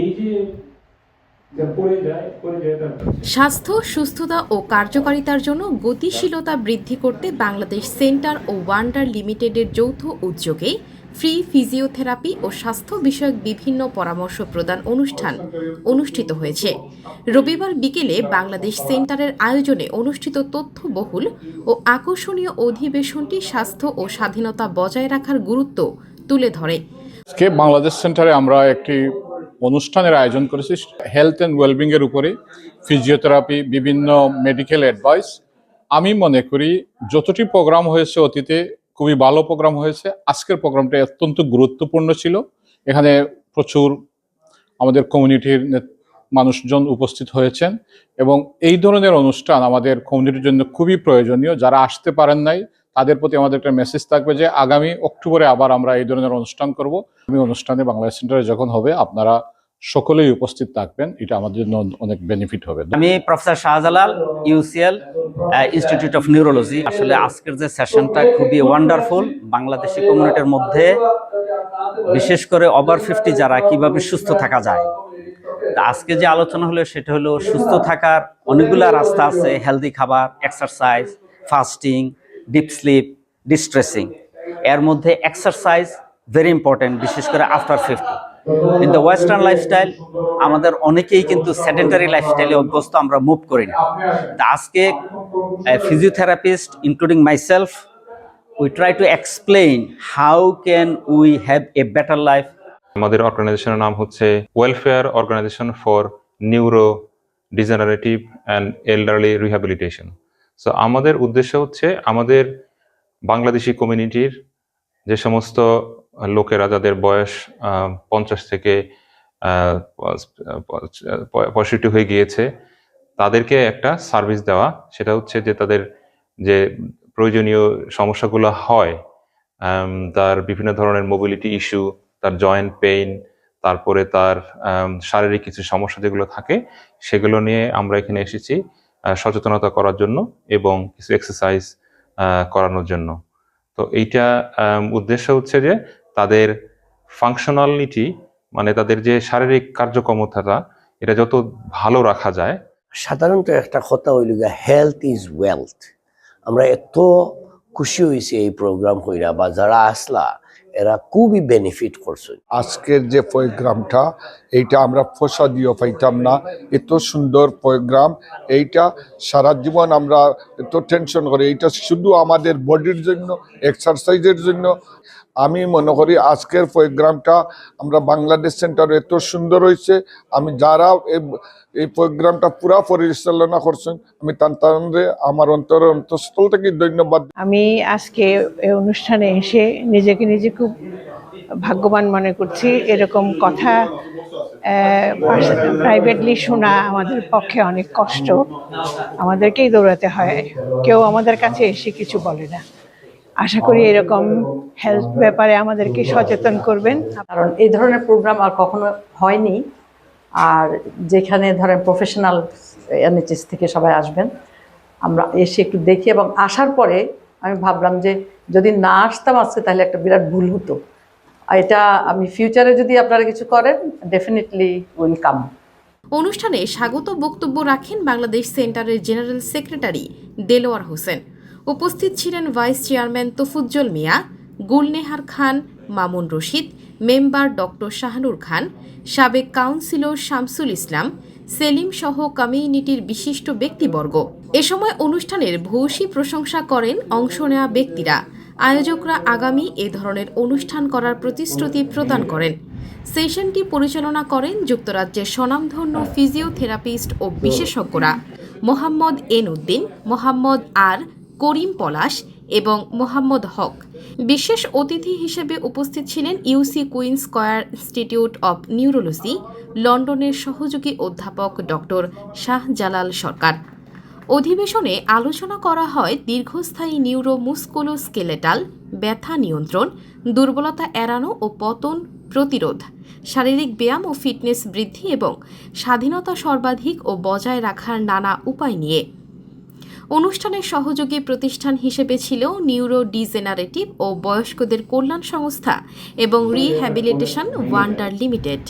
এই যে স্বাস্থ্য সুস্থতা ও কার্যকারিতার জন্য গতিশীলতা বৃদ্ধি করতে বাংলাদেশ সেন্টার ও ওয়ান্ডার লিমিটেডের যৌথ উদ্যোগে ফ্রি ফিজিওথেরাপি ও স্বাস্থ্য বিষয়ক বিভিন্ন পরামর্শ প্রদান অনুষ্ঠান অনুষ্ঠিত হয়েছে। রবিবার বিকেলে বাংলাদেশ সেন্টারের আয়োজনে অনুষ্ঠিত তথ্যবহুল ও আকর্ষণীয় অধিবেশনটি স্বাস্থ্য ও স্বাধীনতা বজায় রাখার গুরুত্ব তুলে ধরে। বাংলাদেশ সেন্টারে আমরা একটি অনুষ্ঠানের আয়োজন করেছি হেলথ অ্যান্ড ওয়েলবিং এর উপরে ফিজিওথেরাপি বিভিন্ন মেডিকেল অ্যাডভাইস আমি মনে করি যতটি প্রোগ্রাম হয়েছে অতীতে খুবই ভালো প্রোগ্রাম হয়েছে। আজকের প্রোগ্রামটা অত্যন্ত গুরুত্বপূর্ণ ছিল। এখানে প্রচুর আমাদের কমিউনিটির মানুষজন উপস্থিত হয়েছেন এবং এই ধরনের অনুষ্ঠান আমাদের কমিউনিটির জন্য খুবই প্রয়োজনীয়। যারা আসতে পারেন নাই, তাদের প্রতি আমাদের একটা মেসেজ থাকবে যে, আগামী অক্টোবরে আবার আমরা এই ধরনের অনুষ্ঠান করব। আমি অনুষ্ঠানে বাংলাদেশ সেন্টারে যখন হবে, আপনারা সকলেই উপস্থিত থাকবেন, এটা আমাদের জন্য অনেক বেনিফিট হবে। আমি professor Shahjalal UCL institute of neurology আসলে আজকের যে সেশনটা খুবই ওয়ান্ডারফুল বাংলাদেশি কমিউনিটির মধ্যে, বিশেষ করে ওভার ফিফটি যারা কীভাবে সুস্থ থাকা যায়। আজকে যে আলোচনা হলো, সেটা হলো সুস্থ থাকার অনেকগুলো রাস্তা আছে হেলদি খাবার exercise fasting deep sleep distressing এর মধ্যে এক্সারসাইজ ভেরি ইম্পর্টেন্ট বিশেষ করে আফটার ফিফটি কিন্তু ওয়েস্টার্ন লাইফস্টাইল আমাদের অনেকেই কিন্তু সেডেন্টারি লাইফস্টাইলে অভ্যস্ত, আমরা মুভ করি না তা আজকে physiotherapist including myself we try to explain how can we have a better life আমাদের অর্গানাইজেশনের নাম হচ্ছে welfare organisation for neurodegenerative and elderly rehabilitation so আমাদের উদ্দেশ্য হচ্ছে আমাদের বাংলাদেশি কমিউনিটির যে সমস্ত লোকেরা যাদের বয়স পঞ্চাশ থেকে পঁয়ষট্টি হয়ে গিয়েছে, তাদেরকে একটা সার্ভিস দেওয়া, সেটা হচ্ছে যে তাদের যে প্রয়োজনীয় সমস্যাগুলো হয় তার বিভিন্ন ধরনের মোবিলিটি ইস্যু তার জয়েন্ট পেইন তারপরে তার শারীরিক কিছু সমস্যা যেগুলো থাকে, সেগুলো নিয়ে আমরা এখানে এসেছি সচেতনতা করার জন্য এবং কিছু এক্সারসাইজ করানোর জন্য। তো এইটা উদ্দেশ্য হচ্ছে যে তাদের ফাংশনালিটি মানে তাদের যে শারীরিক কার্যক্ষমতাটা, এটা যত ভালো রাখা যায়। সাধারণত একটা কথা হইল হেলথ ইজ ওয়েলথ আমরা এত খুশি হয়েছি এই প্রোগ্রাম হইরা বা যারা আসলা এরা খুবই বেনিফিট করছে। আজকের যে প্রোগ্রামটা এইটা আমরা ফসা দিয়েও পাইতাম না। এত সুন্দর প্রোগ্রাম এইটা সারা জীবন আমরা এত টেনশন করি এইটা শুধু আমাদের বডির জন্য এক্সারসাইজের জন্য। আমি মনে করি আজকের প্রোগ্রামটা আমরা বাংলাদেশ সেন্টার এত সুন্দর হয়েছে। আমি যারা এই- এই প্রোগ্রামটা পুরা পরিচালনা করছেন আমি তান্তারে আমার অন্তরের অন্তঃস্থল থেকে ধন্যবাদ। আমি আজকে এই অনুষ্ঠানে এসে নিজেকে নিজে খুব ভাগ্যবান মনে করছি। এরকম কথা প্রাইভেটলি শোনা আমাদের পক্ষে অনেক কষ্ট। আমাদেরকেই দৌড়াতে হয়। কেউ আমাদের কাছে এসে কিছু বলে না। আশা করি এরকম হেলথ ব্যাপারে আমাদেরকে সচেতন করবেন। কারণ এই ধরনের প্রোগ্রাম আর কখনো হয়নি। আর যেখানে ধরেন প্রফেশনাল এনএচএস থেকে সবাই আসবেন, আমরা এসে একটু দেখি এবং আসার পরে আমি ভাবলাম যে যদি না আসতাম আজকে, তাহলে একটা বিরাট ভুল হতো। এটা আমি ফিউচারে যদি আপনারা কিছু করেন ডেফিনেটলি ওয়েলকাম অনুষ্ঠানে স্বাগত বক্তব্য রাখেন বাংলাদেশ সেন্টারের জেনারেল সেক্রেটারি দেলোয়ার হোসেন। উপস্থিত ছিলেন vice chairman Tofazzal Mia, Gulnehar Khan Mamun Rashid, member doctor Shahanur Khan, সাবেক কাউন্সিলর শামসুল ইসলাম, সেলিম সহ কমিউনিটির বিশিষ্ট ব্যক্তিবর্গ। এ সময় অনুষ্ঠানের ভূয়সী প্রশংসা করেন অংশ নেওয়া ব্যক্তিরা। আয়োজকরা আগামী এ ধরনের অনুষ্ঠান করার প্রতিশ্রুতি প্রদান করেন। সেশনটি পরিচালনা করেন যুক্তরাজ্যের স্বনামধন্য ফিজিওথেরাপিস্ট ও বিশেষজ্ঞরা মোহাম্মদ এন উদ্দিন মোহাম্মদ আর করিম পলাশ এবং মোহাম্মদ হক। বিশেষ অতিথি হিসেবে উপস্থিত ছিলেন UC Queen Square institute of neurology, লন্ডনের সহযোগী অধ্যাপক ডক্টর শাহজালাল সরকার। অধিবেশনে আলোচনা করা হয় দীর্ঘস্থায়ী নিউরো মুস্কুলোস্কেলেটাল ব্যথা নিয়ন্ত্রণ, দুর্বলতা এড়ানো ও পতন প্রতিরোধ, শারীরিক ব্যায়াম ও ফিটনেস বৃদ্ধি এবং স্বাধীনতা সর্বাধিক ও বজায় রাখার নানা উপায় নিয়ে। অনুষ্ঠানের সহযোগী প্রতিষ্ঠান হিসেবে ছিল নিউরো ডিজেনারেটিভ ও বয়স্কদের কল্যাণ সংস্থা এবং রিহ্যাবিলিটেশন ওয়ান্ডার লিমিটেড।